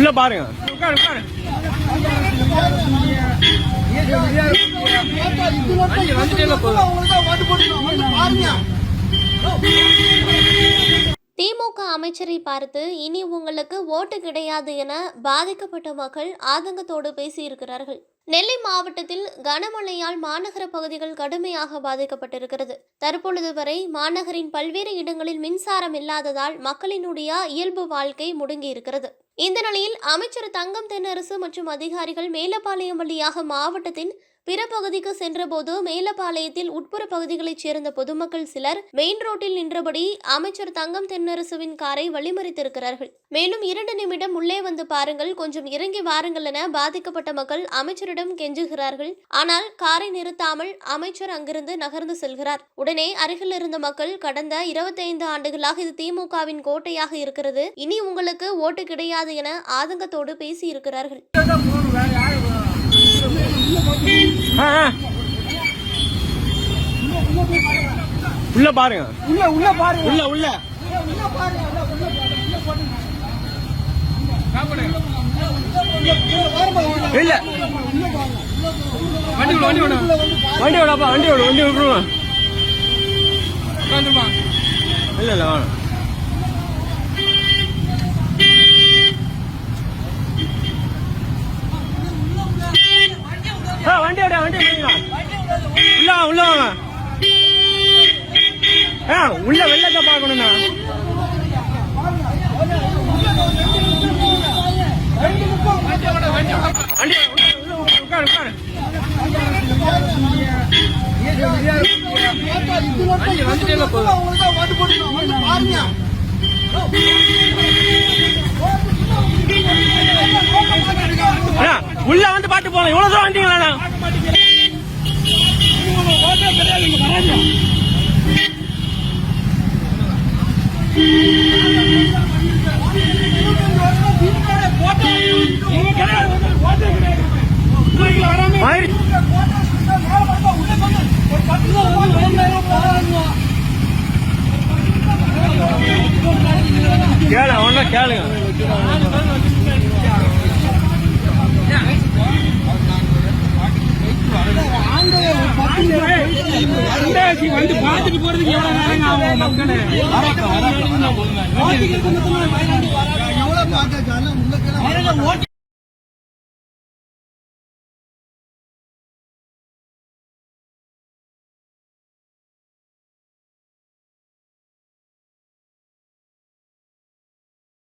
உள்ள பாருங்க. உட்காரு உட்காரு திமுக அமைச்சரை பார்த்து இனி உங்களுக்கு ஓட்டு கிடையாது என பாதிக்கப்பட்ட மக்கள் ஆதங்கத்தோடு பேசியிருக்கிறார்கள். நெல்லை மாவட்டத்தில் கனமழையால் மாநகர பகுதிகள் கடுமையாக பாதிக்கப்பட்டிருக்கிறது. தற்பொழுது வரை மாநகரின் பல்வேறு இடங்களில் மின்சாரம் இல்லாததால் மக்களினுடைய இயல்பு வாழ்க்கை முடங்கியிருக்கிறது. இந்த நிலையில் அமைச்சர் தங்கம் தென்னரசு மற்றும் அதிகாரிகள் மேலப்பாளையம் வழியாக மாவட்டத்தின் பிற பகுதிக்கு சென்றபோது மேலப்பாளையத்தில் உட்புற பகுதிகளைச் சேர்ந்த பொதுமக்கள் சிலர் மெயின் ரோட்டில் நின்றபடி அமைச்சர் தங்கம் தென்னரசுவின் காரை வழிமறித்திருக்கிறார்கள். மேலும் இரண்டு நிமிடம் உள்ளே வந்து பாருங்கள் கொஞ்சம் இறங்கி வாருங்கள் என பாதிக்கப்பட்ட மக்கள் அமைச்சரிடம் கெஞ்சுகிறார்கள். ஆனால் காரை நிறுத்தாமல் அமைச்சர் அங்கிருந்து நகர்ந்து செல்கிறார். உடனே அருகில் இருந்த மக்கள் கடந்த 25 ஆண்டுகளாக இது திமுகவின் கோட்டையாக இருக்கிறது இனி உங்களுக்கு ஓட்டு கிடையாது என ஆதங்கத்தோடு பேசியிருக்கிறார்கள். உள்ள பாருங்க உள்ள உள்ள பாருங்க. உள்ள உள்ள உள்ள பாருங்க. உள்ள உள்ள. பாருங்க உள்ள போடுங்க இல்ல. வண்டி விடு வண்டி விடு. வண்டி விடாப்பா வண்டி விடு வண்டி இல்ல இல்ல வாங்க ஆ, வண்டி உள்ள வாங்க உள்ள வாங்க. ஆ உள்ள வெள்ளத்தை பார்க்கணும்ண்ணா. வண்டி உள்ள, பாருங்க உள்ள வந்து பாட்டு போகலாம் இவ்வளவு தூரம் வந்தீங்களா கேளு ஒன்னும் கேளுங்க. வந்து பாத்துட்டு போறதுக்கு எவ்வளவு நேரம் ஆகும் மக்களே? எவ்வளவு